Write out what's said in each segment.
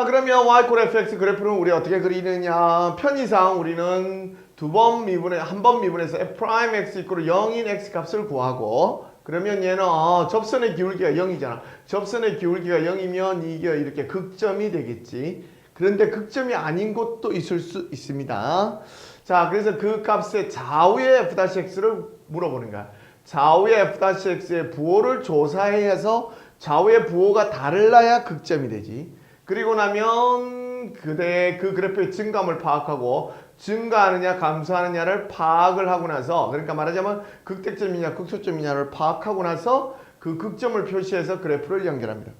자 그러면 y 꼴 fx 그래프는 우리 어떻게 그리느냐? 편의상 우리는 두 번 미분에 한 번 미분해서 f 프라임 x 이꼴 0인 x 값을 구하고 그러면 얘는 어, 접선의 기울기가 0이잖아. 접선의 기울기가 0이면 이게 이렇게 극점이 되겠지. 그런데 극점이 아닌 곳도 있을 수 있습니다. 자 그래서 그 값의 좌우의 f-x를 물어보는 거야. 좌우의 f-x의 부호를 조사해서 좌우의 부호가 달라야 극점이 되지 그리고 나면 그대 그 그래프의 증감을 파악하고 증가하느냐 감소하느냐를 파악을 하고 나서 그러니까 말하자면 극대점이냐 극소점이냐를 파악하고 나서 그 극점을 표시해서 그래프를 연결합니다.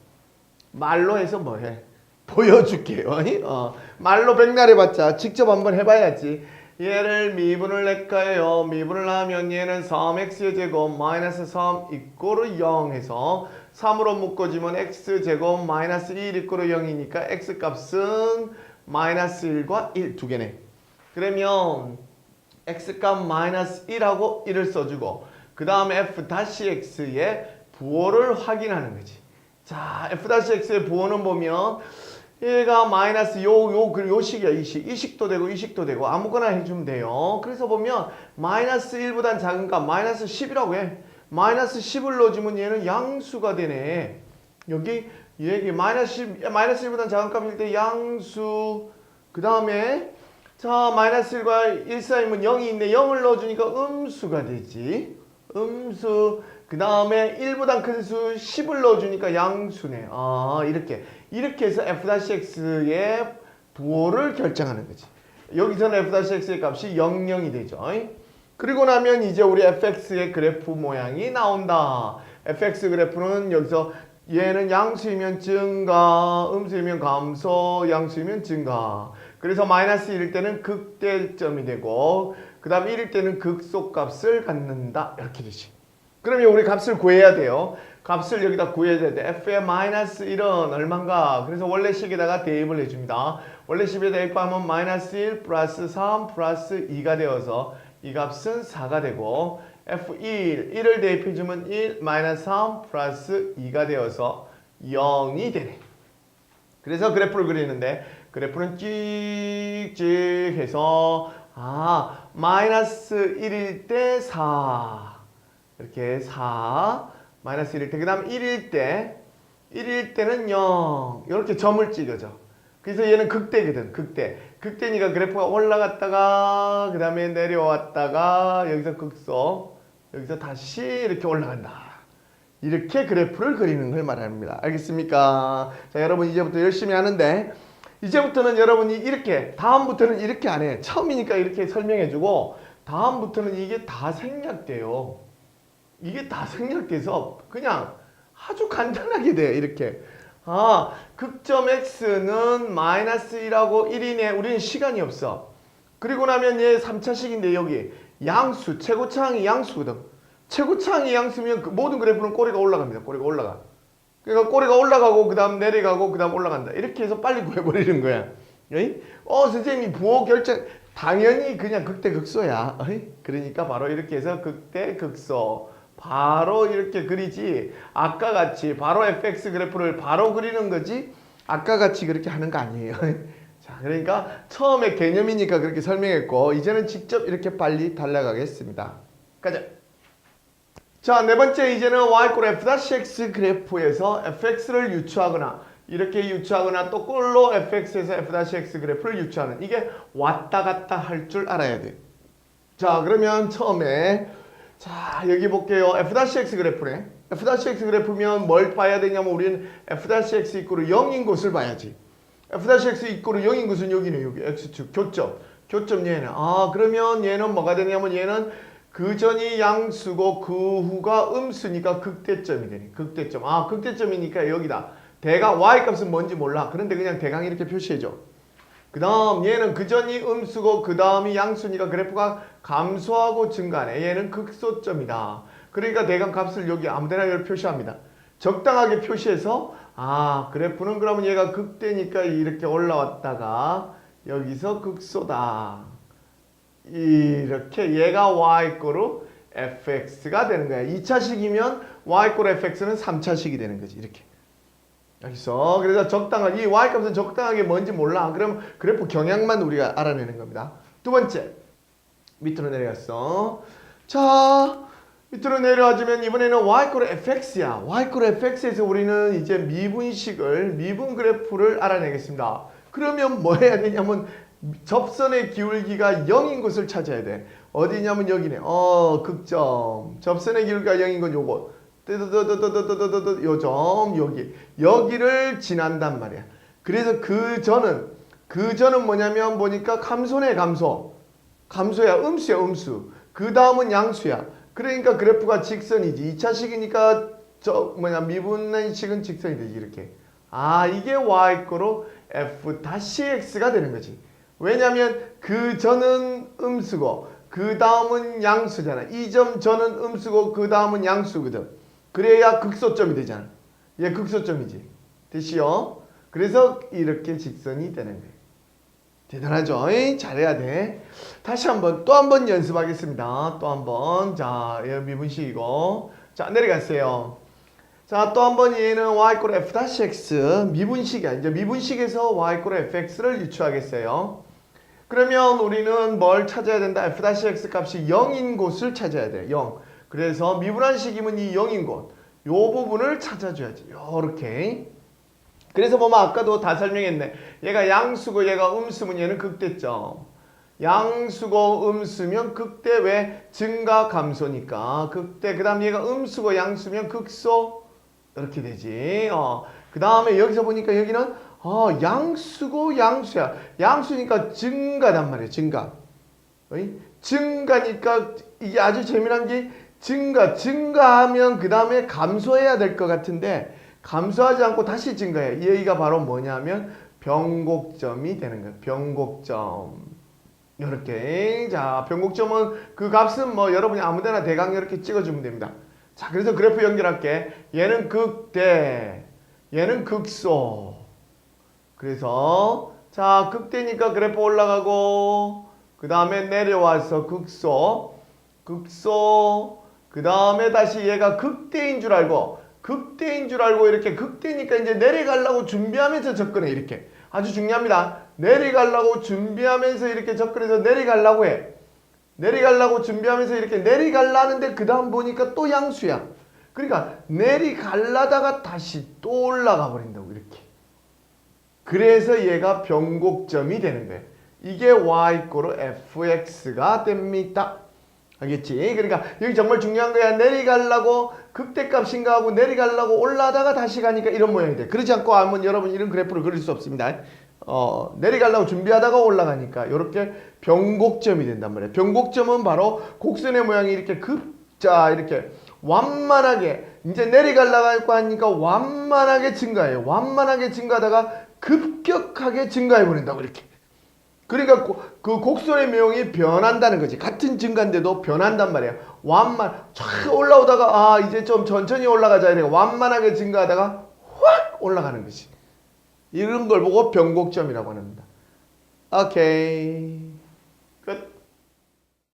말로 해서 뭐해? 보여줄게요. 어, 말로 백날 해봤자 직접 한번 해봐야지. 얘를 미분을 낼까요? 미분을 하면 얘는 3x의 제곱 마이너스 3 이꼬르 0 해서 3으로 묶어지면 x제곱 마이너스 1 이꼬르 0이니까 x값은 마이너스 1과 1 두 개네. 그러면 x값 마이너스 1하고 1을 써주고 그 다음에 f-x의 부호를 확인하는 거지. 자, f-x의 부호는 보면 얘가 마이너스 요, 요, 그 요식이야, 이 식. 이 식도 되고, 이 식도 되고, 아무거나 해주면 돼요. 그래서 보면, 마이너스 1보단 작은 값, 마이너스 10이라고 해. 마이너스 10을 넣어주면 얘는 양수가 되네. 여기, 여기 마이너스 10, 마이너스 1보단 작은 값일 때 양수. 그 다음에, 자, 마이너스 1과 1 사이면 0이 있네. 0을 넣어주니까 음수가 되지. 음수. 그 다음에 1보다 큰수 10을 넣어주니까 양수네. 아, 이렇게. 이렇게 해서 f-x의 부호를 결정하는 거지. 여기서는 f-x의 값이 00이 되죠. 그리고 나면 이제 우리 fx의 그래프 모양이 나온다. fx 그래프는 여기서 얘는 양수이면 증가, 음수이면 감소, 양수이면 증가. 그래서 마이너스 1일 때는 극대점이 되고 그 다음 1일 때는 극소값을 갖는다. 이렇게 되지. 그러면 우리 값을 구해야 돼요. 값을 여기다 구해야 돼. f의 마이너스 1은 얼마인가? 그래서 원래 식에다가 대입을 해줍니다. 원래 식에 대입하면 마이너스 1 플러스 3 플러스 2가 되어서 이 값은 4가 되고 f1, 1을 대입해주면 1 마이너스 3 플러스 2가 되어서 0이 되네. 그래서 그래프를 그리는데 그래프는 찍찍 해서 아 마이너스 1일 때 4. 이렇게 4 마이너스 1일 때 그 다음 1일 때 1일 때는 0 이렇게 점을 찍어줘. 그래서 얘는 극대거든 극대. 극대니까 그래프가 올라갔다가 그 다음에 내려왔다가 여기서 극소 여기서 다시 이렇게 올라간다. 이렇게 그래프를 그리는 걸 말합니다. 알겠습니까? 자 여러분 이제부터 열심히 하는데 이제부터는 여러분이 이렇게 다음부터는 이렇게 안 해. 처음이니까 이렇게 설명해주고 다음부터는 이게 다 생략돼요 이게 다 생략돼서 그냥 아주 간단하게 돼 이렇게. 아 극점 x는 마이너스 1하고 1이네 우리는 시간이 없어. 그리고 나면 얘 3차식인데 여기 양수 최고차항이 양수거든. 최고차항이 양수면 그 모든 그래프는 꼬리가 올라갑니다 꼬리가 올라가. 그러니까 꼬리가 올라가고 그 다음 내려가고 그 다음 올라간다. 이렇게 해서 빨리 구해버리는 거야? 어 선생님이 부호 결정. 당연히 그냥 극대 극소야? 그러니까 바로 이렇게 해서 극대 극소 바로 이렇게 그리지. 아까 같이 바로 fx 그래프를 바로 그리는 거지. 아까 같이 그렇게 하는 거 아니에요. 자 그러니까 처음에 개념이니까 그렇게 설명했고 이제는 직접 이렇게 빨리 달려가겠습니다. 가자. 자 네 번째 이제는 y꼴 f-x 그래프에서 fx를 유추하거나 이렇게 유추하거나 또 꼴로 fx에서 f-x 그래프를 유추하는 이게 왔다 갔다 할 줄 알아야 돼 자 그러면 처음에 자 여기 볼게요. F-x 그래프네. F-x 그래프면 뭘 봐야 되냐면 우리는 f-x 이꼬르 0인 곳을 봐야지. F-x 이꼬르 0인 곳은 여기네 여기. X축 교점. 교점 얘는. 아 그러면 얘는 뭐가 되냐면 얘는 그 전이 양수고 그 후가 음수니까 극대점이 되네. 극대점. 아 극대점이니까 여기다. 대강 y값은 뭔지 몰라. 그런데 그냥 대강 이렇게 표시해줘 그 다음 얘는 그 전이 음수고 그 다음이 양수니까 그래프가 감소하고 증가하네. 얘는 극소점이다. 그러니까 대강 값을 여기 아무데나 열 표시합니다. 적당하게 표시해서 아 그래프는 그러면 얘가 극대니까 이렇게 올라왔다가 여기서 극소다. 이렇게 얘가 y꼴로 fx가 되는 거야. 2차식이면 y꼴 fx는 3차식이 되는 거지. 이렇게. 여기서 그래서 적당한 이 y 값은 적당하게 뭔지 몰라. 그럼 그래프 경향만 우리가 알아내는 겁니다. 두 번째 밑으로 내려갔어. 자 밑으로 내려와주면 이번에는 y 꼴 fx야. y 꼴 fx에서 우리는 이제 미분식을 미분 그래프를 알아내겠습니다. 그러면 뭐 해야 되냐면 접선의 기울기가 0인 곳을 찾아야 돼. 어디냐면 여기네. 어 극점. 접선의 기울기가 0인 건 요거. 뜨드드드드드드드드 요점 여기 여기를 지난단 말이야. 그래서 그 전은 그 전은 뭐냐면 보니까 감소네 감소. 감소야 음수야 음수. 그 다음은 양수야. 그러니까 그래프가 직선이지. 2차식이니까 저 뭐냐 미분의 식은 직선이 되지 이렇게. 아 이게 y 거로 f 다시 x가 되는 거지. 왜냐면 그 전은 음수고 그 다음은 양수잖아. 이 점 전은 음수고 그 다음은 양수거든. 그래야 극소점이 되잖아. 얘 극소점이지. 됐시요? 그래서 이렇게 직선이 되는 거예요. 대단하죠? 에이, 잘해야 돼. 다시 한번 또 한 번 연습하겠습니다. 또 한 번. 자, 얘 미분식이고. 자, 내려갔어요. 자, 또 한 번 얘는 y 꼴 f 다시 x 미분식이야. 이제 미분식에서 y 꼴 fx를 유추하겠어요. 그러면 우리는 뭘 찾아야 된다? f 다시 x 값이 0인 곳을 찾아야 돼. 0. 그래서 미분한 식이면 이 0인 곳. 요 부분을 찾아줘야지. 요렇게. 그래서 보면 아까도 다 설명했네. 얘가 양수고 얘가 음수면 얘는 극대점. 양수고 음수면 극대 왜 증가 감소니까 극대 그 다음 얘가 음수고 양수면 극소 이렇게 되지. 어. 그 다음에 여기서 보니까 여기는 어, 양수고 양수야. 양수니까 증가단 말이야. 증가. 어이? 증가니까 이게 아주 재미난 게 증가 증가하면 그 다음에 감소해야 될 것 같은데 감소하지 않고 다시 증가해. 여기가 바로 뭐냐면 변곡점이 되는 거예요. 변곡점. 이렇게 자 변곡점은 그 값은 뭐 여러분이 아무데나 대강 이렇게 찍어주면 됩니다. 자 그래서 그래프 연결할게. 얘는 극대, 얘는 극소. 그래서 자 극대니까 그래프 올라가고 그 다음에 내려와서 극소, 극소. 그 다음에 다시 얘가 극대인 줄 알고 극대인 줄 알고 이렇게 극대니까 이제 내려가려고 준비하면서 접근해 이렇게 아주 중요합니다. 내려가려고 준비하면서 이렇게 접근해서 내려가려고 해. 내려가려고 준비하면서 이렇게 내려가려는데 그 다음 보니까 또 양수야. 그러니까 내려가려다가 다시 또 올라가 버린다고 이렇게. 그래서 얘가 변곡점이 되는 거예요. 이게 y-로 fx가 됩니다. 알겠지? 그러니까 여기 정말 중요한 거야. 내려가려고 극대값인가 하고 내려가려고 올라다가 다시 가니까 이런 모양이 돼. 그러지 않고 하면 여러분 이런 그래프를 그릴 수 없습니다. 어, 내려가려고 준비하다가 올라가니까 이렇게 변곡점이 된단 말이에요. 변곡점은 바로 곡선의 모양이 이렇게 급자 이렇게 완만하게 이제 내려가려고 하니까 완만하게 증가해요. 완만하게 증가하다가 급격하게 증가해 버린다고 이렇게. 그러니까 고- 그 곡선의 모양이 변한다는 거지. 같은 증가인데도 변한단 말이야. 완만 쫙 올라오다가 아 이제 좀 천천히 올라가자 이래 완만하게 증가하다가 확 올라가는 거지. 이런 걸 보고 변곡점이라고 합니다. 오케이.